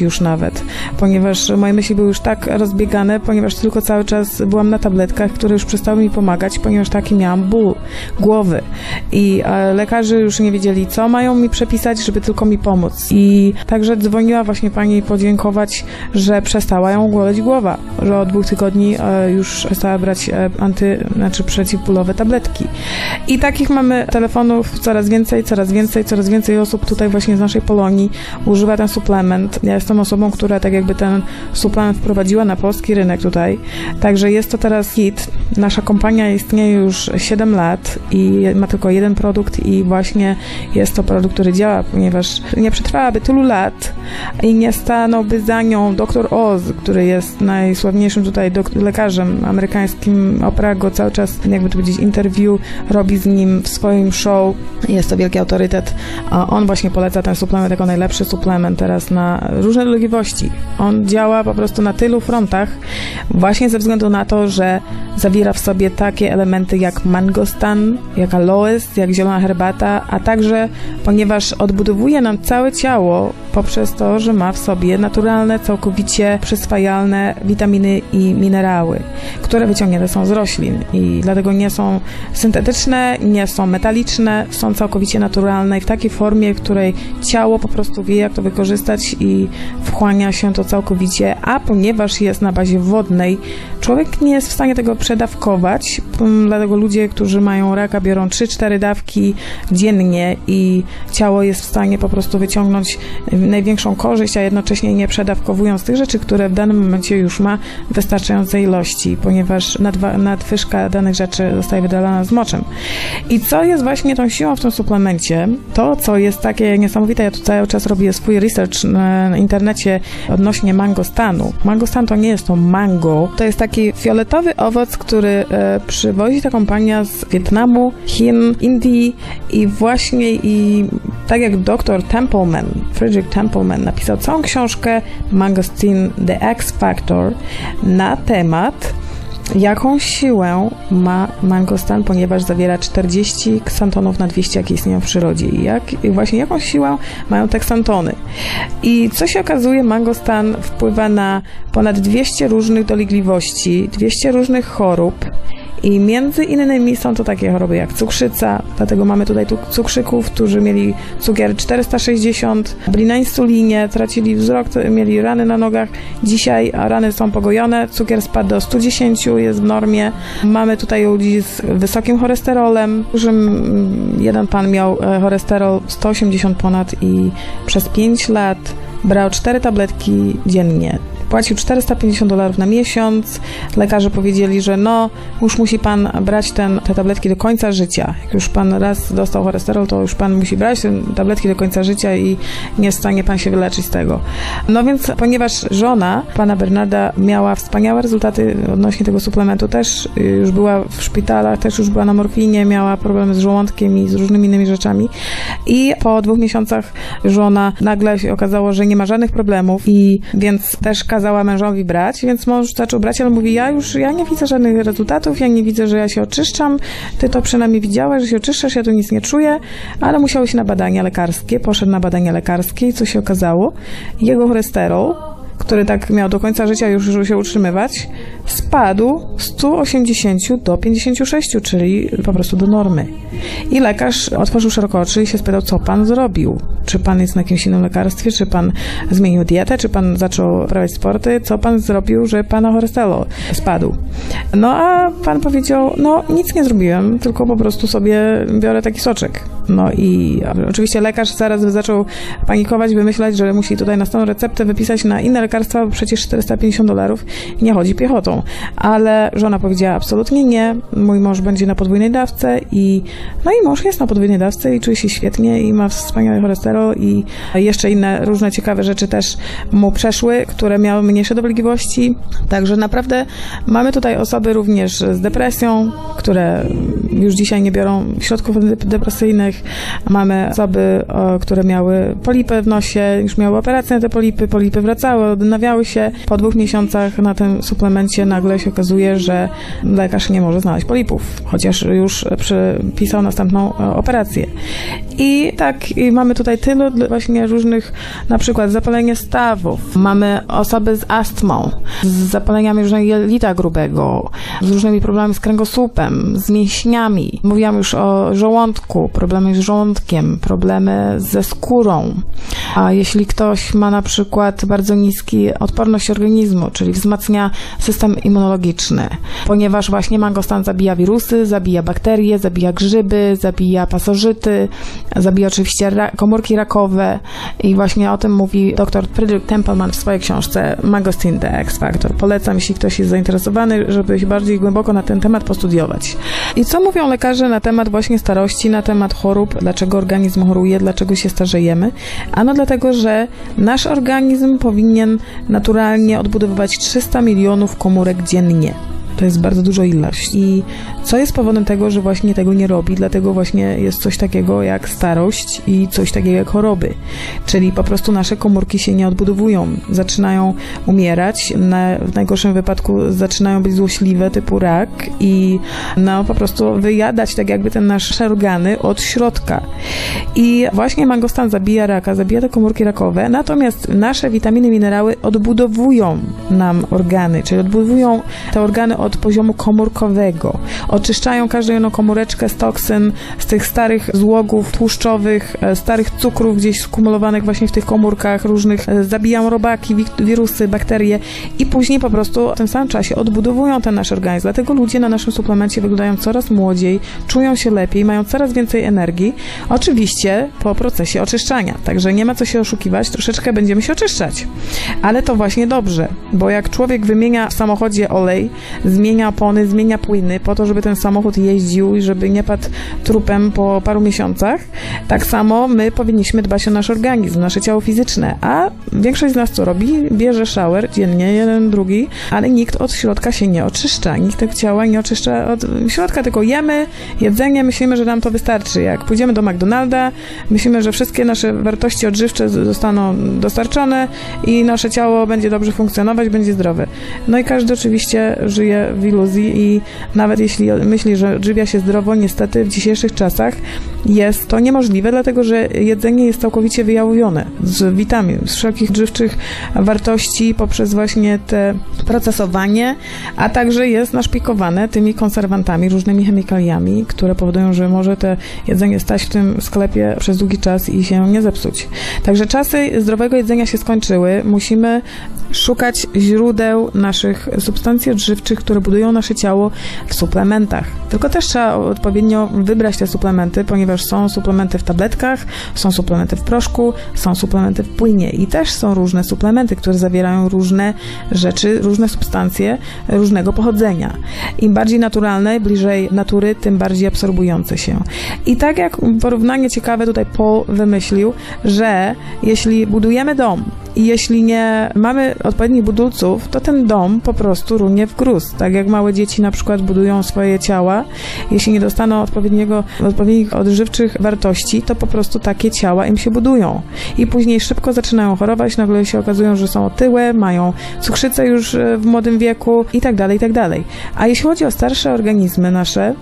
już nawet, ponieważ moje myśli były już tak rozbiegane, ponieważ tylko cały czas byłam na tabletkach, które już przestały mi pomagać, ponieważ taki miałam ból głowy i e, lekarze już nie wiedzieli, co mają mi przepisać, żeby tylko mi pomóc. I także dzwoniła właśnie pani podziękować, że przestała ją boleć głowa, że od dwóch tygodni e, już przestała brać e, anty, znaczy przeciwbólowe tabletki. I takich mamy telefonów coraz więcej, coraz więcej, coraz więcej osób tutaj właśnie z naszej Polonii używa ten suplement. Ja jestem osobą, która tak jakby ten suplement wprowadziła na polski rynek tutaj. Także jest to teraz hit. Nasza kompania istnieje już 7 lat i ma tylko jeden produkt i właśnie jest to produkt, który działa, ponieważ nie przetrwałaby tylu lat i nie stanąłby za nią dr Oz, który jest najsławniejszym tutaj lekarzem amerykańskim. Opera go cały czas, jakby to powiedzieć, interview robi z nim w swoim show. Jest to wielki autorytet. On właśnie poleca ten suplement jako najlepszy suplement teraz na różne dolegliwości. On działa po prostu na tylu frontach, właśnie ze względu na to, że zawiera w sobie takie elementy jak mangostan, jak aloes, jak zielona herbata, a także ponieważ odbudowuje nam całe ciało poprzez to, że ma w sobie naturalne, całkowicie przyswajalne witaminy i minerały, które wyciągnięte są z roślin i dlatego nie są syntetyczne, nie są metaliczne, są całkowicie naturalne i w takiej formie, w której ciało po prostu wie, jak to wykorzystać i wchłania się to całkowicie, a ponieważ jest na bazie wodnej, człowiek nie jest w stanie tego przedawkować, mm, dlatego ludzie, którzy mają raka, biorą 3-4 dawki dziennie i ciało jest w stanie po prostu wyciągnąć największą korzyść, a jednocześnie nie przedawkowując tych rzeczy, które w danym momencie już ma wystarczającej ilości, ponieważ nadwyżka danych rzeczy zostaje wydalana z moczem. I co jest właśnie tą siłą w tym suplemencie? To, co jest takie niesamowite, ja tu cały czas robię swój research na internecie odnośnie mangostanu. Mangostan to nie jest to mango, to jest taki fioletowy owoc, który e, przywozi ta kompania z Wietnamu, Chin, Indii i właśnie i tak jak dr Templeman, Frederick Templeman napisał całą książkę Mangostin The X Factor na temat jaką siłę ma mangostan, ponieważ zawiera 40 ksantonów na 200, jakie istnieją w przyrodzie. I, jak, właśnie jaką siłę mają te ksantony. I co się okazuje, mangostan wpływa na ponad 200 różnych dolegliwości, 200 różnych chorób. I między innymi są to takie choroby jak cukrzyca, dlatego mamy tutaj tu cukrzyków, którzy mieli cukier 460, byli na insulinie, tracili wzrok, mieli rany na nogach. Dzisiaj rany są pogojone, cukier spadł do 110, jest w normie. Mamy tutaj ludzi z wysokim cholesterolem, którym mm, jeden pan miał e, cholesterol 180 ponad i przez 5 lat brał 4 tabletki dziennie. Płacił 450 dolarów na miesiąc. Lekarze powiedzieli, że no, już musi pan brać ten, te tabletki do końca życia. Jak już pan raz dostał cholesterol, to już pan musi brać te tabletki do końca życia i nie jest w stanie pan się wyleczyć z tego. No więc, ponieważ żona pana Bernarda miała wspaniałe rezultaty odnośnie tego suplementu, też y, już była w szpitalach, też już była na morfinie, miała problemy z żołądkiem i z różnymi innymi rzeczami. I po dwóch miesiącach żona nagle się okazało, że nie ma żadnych problemów i więc też kazała mężowi brać, więc mąż zaczął brać, ale mówi, ja już, ja nie widzę żadnych rezultatów, ja nie widzę, że ja się oczyszczam, ty to przynajmniej widziałeś, że się oczyszczasz, ja tu nic nie czuję, ale musiał iść na badania lekarskie, poszedł na badania lekarskie i co się okazało? Jego cholesterol który tak miał do końca życia już się utrzymywać, spadł z 180 do 56, czyli po prostu do normy. I lekarz otworzył szeroko oczy i się spytał, co pan zrobił? Czy pan jest na jakimś innym lekarstwie? Czy pan zmienił dietę? Czy pan zaczął prawiać sporty? Co pan zrobił, że pana cholesterol spadł? No a pan powiedział, no nic nie zrobiłem, tylko po prostu sobie biorę taki soczek. No i oczywiście lekarz zaraz zaczął panikować, wymyślać, że musi tutaj na stałą receptę wypisać na inne lekarstwa, bo przecież 450 dolarów nie chodzi piechotą. Ale żona powiedziała absolutnie nie, mój mąż będzie na podwójnej dawce i no i mąż jest na podwójnej dawce i czuje się świetnie i ma wspaniały cholesterol i jeszcze inne różne ciekawe rzeczy też mu przeszły, które miały mniejsze dolegliwości. Także naprawdę mamy tutaj osoby również z depresją, które już dzisiaj nie biorą środków depresyjnych. Mamy osoby, które miały polipy w nosie, już miały operację na te polipy, polipy wracały, odnawiały się. Po dwóch miesiącach na tym suplemencie nagle się okazuje, że lekarz nie może znaleźć polipów, chociaż już przepisał następną operację. I tak, i mamy tutaj tylu właśnie różnych, na przykład zapalenie stawów, mamy osoby z astmą, z zapaleniami różnego jelita grubego, z różnymi problemami z kręgosłupem, z mięśniami. Mówiłam już o żołądku, problemy z żołądkiem, problemy ze skórą. A jeśli ktoś ma na przykład bardzo niski odporność organizmu, czyli wzmacnia system immunologiczny, ponieważ właśnie mangostan zabija wirusy, zabija bakterie, zabija grzyby, zabija pasożyty, zabija oczywiście komórki rakowe i właśnie o tym mówi dr Frederick Templeman w swojej książce Mangostin The X Factor. Polecam, jeśli ktoś jest zainteresowany, żeby się bardziej głęboko na ten temat postudiować. I co mówią lekarze na temat właśnie starości, na temat chorób, dlaczego organizm choruje, dlaczego się starzejemy? Ano dlatego, że nasz organizm powinien naturalnie odbudowywać 300 milionów komórek dziennie. To jest bardzo duża ilość. I co jest powodem tego, że właśnie tego nie robi? Dlatego właśnie jest coś takiego jak starość i coś takiego jak choroby. Czyli po prostu nasze komórki się nie odbudowują, zaczynają umierać, na, w najgorszym wypadku zaczynają być złośliwe, typu rak i no po prostu wyjadać tak jakby ten nasze organy od środka. I właśnie mangostan zabija raka, zabija te komórki rakowe, natomiast nasze witaminy, minerały odbudowują nam organy, czyli odbudowują te organy od poziomu komórkowego. Oczyszczają każdą jedną komóreczkę z toksyn, z tych starych złogów tłuszczowych, e, starych cukrów gdzieś skumulowanych właśnie w tych komórkach różnych. E, zabijają robaki, wirusy, bakterie i później po prostu w tym samym czasie odbudowują ten nasz organizm. Dlatego ludzie na naszym suplemencie wyglądają coraz młodziej, czują się lepiej, mają coraz więcej energii. Oczywiście po procesie oczyszczania. Także nie ma co się oszukiwać, troszeczkę będziemy się oczyszczać. Ale to właśnie dobrze, bo jak człowiek wymienia w samochodzie olej, zmienia opony, zmienia płyny po to, żeby ten samochód jeździł i żeby nie padł trupem po paru miesiącach. Tak samo my powinniśmy dbać o nasz organizm, nasze ciało fizyczne, a większość z nas co robi? Bierze shower dziennie, jeden, drugi, ale nikt od środka się nie oczyszcza, nikt tego ciała nie oczyszcza od środka, tylko jemy jedzenie, myślimy, że nam to wystarczy. Jak pójdziemy do McDonalda, myślimy, że wszystkie nasze wartości odżywcze zostaną dostarczone i nasze ciało będzie dobrze funkcjonować, będzie zdrowe. No i każdy oczywiście żyje w iluzji i nawet jeśli myśli, że odżywia się zdrowo, niestety w dzisiejszych czasach jest to niemożliwe, dlatego że jedzenie jest całkowicie wyjałowione z witamin, z wszelkich żywczych wartości poprzez właśnie te procesowanie, a także jest naszpikowane tymi konserwantami, różnymi chemikaliami, które powodują, że może te jedzenie stać w tym sklepie przez długi czas i się nie zepsuć. Także czasy zdrowego jedzenia się skończyły. Musimy szukać źródeł naszych substancji odżywczych, które budują nasze ciało w suplementach. Tylko też trzeba odpowiednio wybrać te suplementy, ponieważ są suplementy w tabletkach, są suplementy w proszku, są suplementy w płynie i też są różne suplementy, które zawierają różne rzeczy, różne substancje różnego pochodzenia. Im bardziej naturalne, bliżej natury, tym bardziej absorbujące się. I tak jak porównanie ciekawe tutaj Paul wymyślił, że jeśli budujemy dom i jeśli nie mamy odpowiednich budulców, to ten dom po prostu runie w gruz. Tak jak małe dzieci na przykład budują swoje ciała, jeśli nie dostaną odpowiedniego, odpowiednich odżywczych wartości, to po prostu takie ciała im się budują. I później szybko zaczynają chorować, nagle się okazują, że są otyłe, mają cukrzycę już e, w młodym wieku i tak dalej, i tak dalej. A jeśli chodzi o starsze organizmy nasze,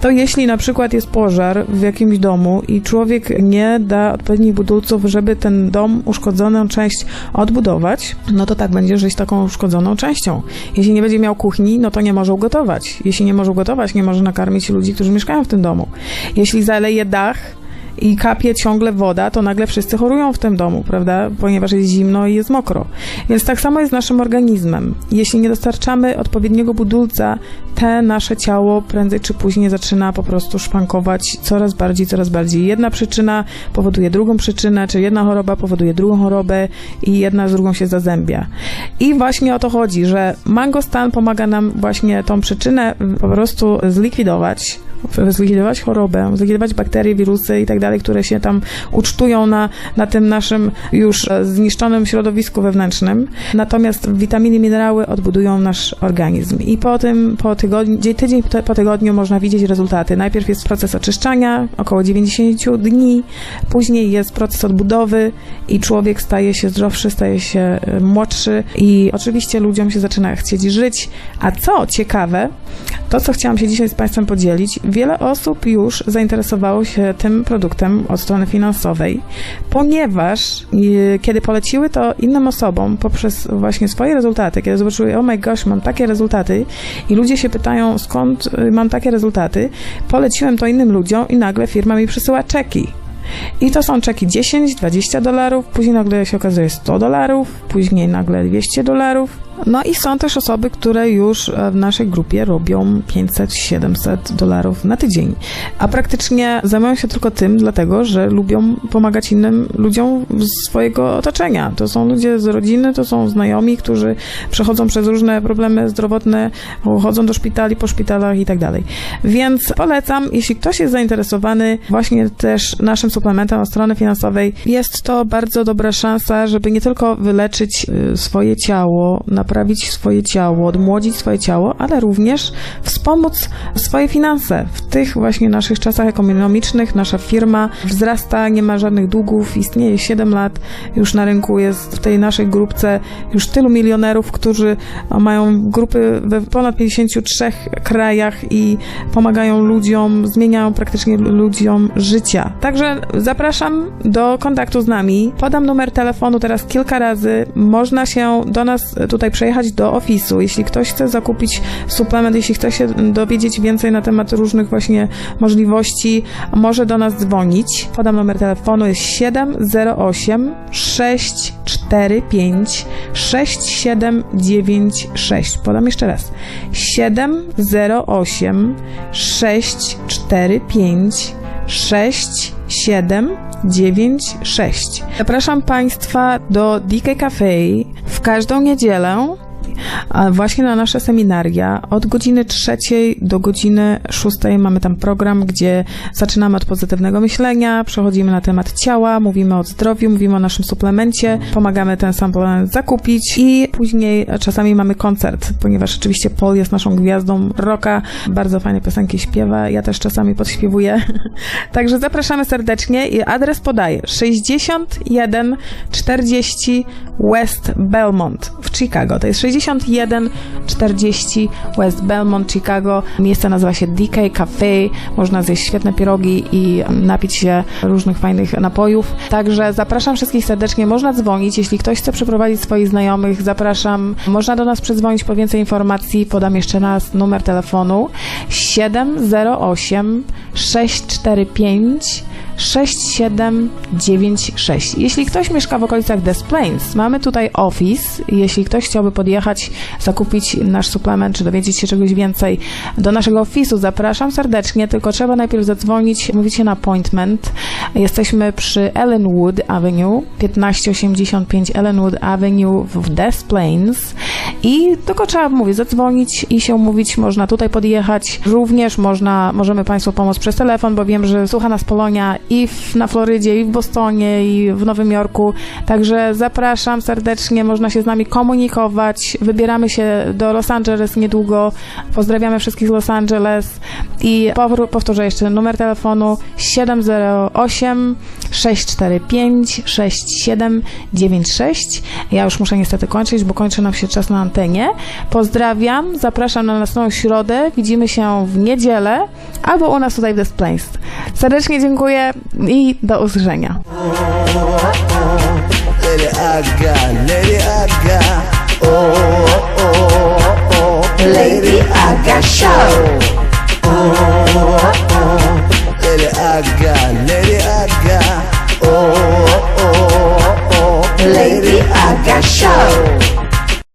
to jeśli na przykład jest pożar w jakimś domu i człowiek nie da odpowiednich budulców, żeby ten dom, uszkodzoną część odbudować, no to tak będzie żyć taką uszkodzoną częścią. Jeśli nie będzie miał kuchni, no to nie może ugotować. Jeśli nie może ugotować, nie może nakarmić ludzi, którzy mieszkają w tym domu. Jeśli zaleje dach, i kapie ciągle woda, to nagle wszyscy chorują w tym domu, prawda? Ponieważ jest zimno i jest mokro. Więc tak samo jest z naszym organizmem. Jeśli nie dostarczamy odpowiedniego budulca, te nasze ciało prędzej czy później zaczyna po prostu szpankować coraz bardziej, coraz bardziej. Jedna przyczyna powoduje drugą przyczynę, czy jedna choroba powoduje drugą chorobę i jedna z drugą się zazębia. I właśnie o to chodzi, że mangostan pomaga nam właśnie tą przyczynę po prostu zlikwidować, zlikwidować chorobę, zlikwidować bakterie, wirusy i tak dalej, które się tam ucztują na, na tym naszym już e, zniszczonym środowisku wewnętrznym. Natomiast witaminy minerały odbudują nasz organizm. I po tym, po tygodniu, tydzień po tygodniu można widzieć rezultaty. Najpierw jest proces oczyszczania, około 90 dni, później jest proces odbudowy i człowiek staje się zdrowszy, staje się e, młodszy i oczywiście ludziom się zaczyna chcieć żyć. A co ciekawe, to co chciałam się dzisiaj z Państwem podzielić, wiele osób już zainteresowało się tym produktem od strony finansowej, ponieważ e, kiedy poleciły to innym osobom poprzez właśnie swoje rezultaty, kiedy zobaczyły, oh my gosh, mam takie rezultaty i ludzie się pytają, skąd e, mam takie rezultaty, poleciłem to innym ludziom i nagle firma mi przysyła czeki. I to są czeki 10, 20 dolarów, później nagle się okazuje 100 dolarów, później nagle 200 dolarów, no i są też osoby, które już e, w naszej grupie robią 500-700 dolarów na tydzień, a praktycznie zajmują się tylko tym, dlatego że lubią pomagać innym ludziom z swojego otoczenia. To są ludzie z rodziny, to są znajomi, którzy przechodzą przez różne problemy zdrowotne, chodzą do szpitali, po szpitalach i tak dalej. Więc polecam, jeśli ktoś jest zainteresowany właśnie też naszym suplementem od strony finansowej, jest to bardzo dobra szansa, żeby nie tylko wyleczyć y, swoje ciało na naprawić swoje ciało, odmłodzić swoje ciało, ale również wspomóc swoje finanse. W tych właśnie naszych czasach ekonomicznych nasza firma wzrasta, nie ma żadnych długów, istnieje 7 lat, już na rynku jest w tej naszej grupce już tylu milionerów, którzy mają grupy we ponad 53 krajach i pomagają ludziom, zmieniają praktycznie ludziom życia. Także zapraszam do kontaktu z nami. Podam numer telefonu teraz kilka razy. Można się do nas tutaj przejechać do ofisu. Jeśli ktoś chce zakupić suplement, jeśli chce się dowiedzieć więcej na temat różnych właśnie możliwości, może do nas dzwonić. Podam numer telefonu, jest 708 645 6796. Podam jeszcze raz. 708 645 6796. Zapraszam Państwa do DK Cafe w każdą niedzielę właśnie na nasze seminaria. Od godziny trzeciej do godziny szóstej mamy tam program, gdzie zaczynamy od pozytywnego myślenia, przechodzimy na temat ciała, mówimy o zdrowiu, mówimy o naszym suplemencie, pomagamy ten suplement zakupić i później czasami mamy koncert, ponieważ oczywiście Paul jest naszą gwiazdą rocka, bardzo fajne piosenki śpiewa, ja też czasami podśpiewuję. Także zapraszamy serdecznie i adres podaję 6140 West Belmont w Chicago. To jest 6140 West Belmont, Chicago. Miejsce nazywa się DK Cafe. Można zjeść świetne pierogi i napić się różnych fajnych napojów. Także zapraszam wszystkich serdecznie. Można dzwonić, jeśli ktoś chce przeprowadzić swoich znajomych. Zapraszam. Można do nas przedzwonić po więcej informacji. Podam jeszcze raz numer telefonu 708 645 6796. Jeśli ktoś mieszka w okolicach Des Plains, mamy tutaj office. Jeśli ktoś chciałby podjechać, zakupić nasz suplement, czy dowiedzieć się czegoś więcej do naszego ofisu, zapraszam serdecznie, tylko trzeba najpierw zadzwonić, mówicie na appointment. Jesteśmy przy Ellenwood Avenue, 1585 Ellenwood Avenue w Des Plains i tylko trzeba, mówić, zadzwonić i się umówić, można tutaj podjechać. Również można, możemy Państwu pomóc przez telefon, bo wiem, że słucha nas Polonia i w, na Florydzie, i w Bostonie, i w Nowym Jorku. Także zapraszam serdecznie, można się z nami komunikować. Wybieramy się do Los Angeles niedługo. Pozdrawiamy wszystkich z Los Angeles i powtórzę jeszcze numer telefonu 708 645 6796. Ja już muszę niestety kończyć, bo kończy nam się czas na antenie. Pozdrawiam, zapraszam na następną środę. Widzimy się w niedzielę albo u nas tutaj w Des Plains. Serdecznie dziękuję i do usłyszenia. Lady Aga, Lady Aga. oh, oh, oh, Lady Gaga. Oh, oh, oh, Lady Lady Oh, oh, oh, Lady show.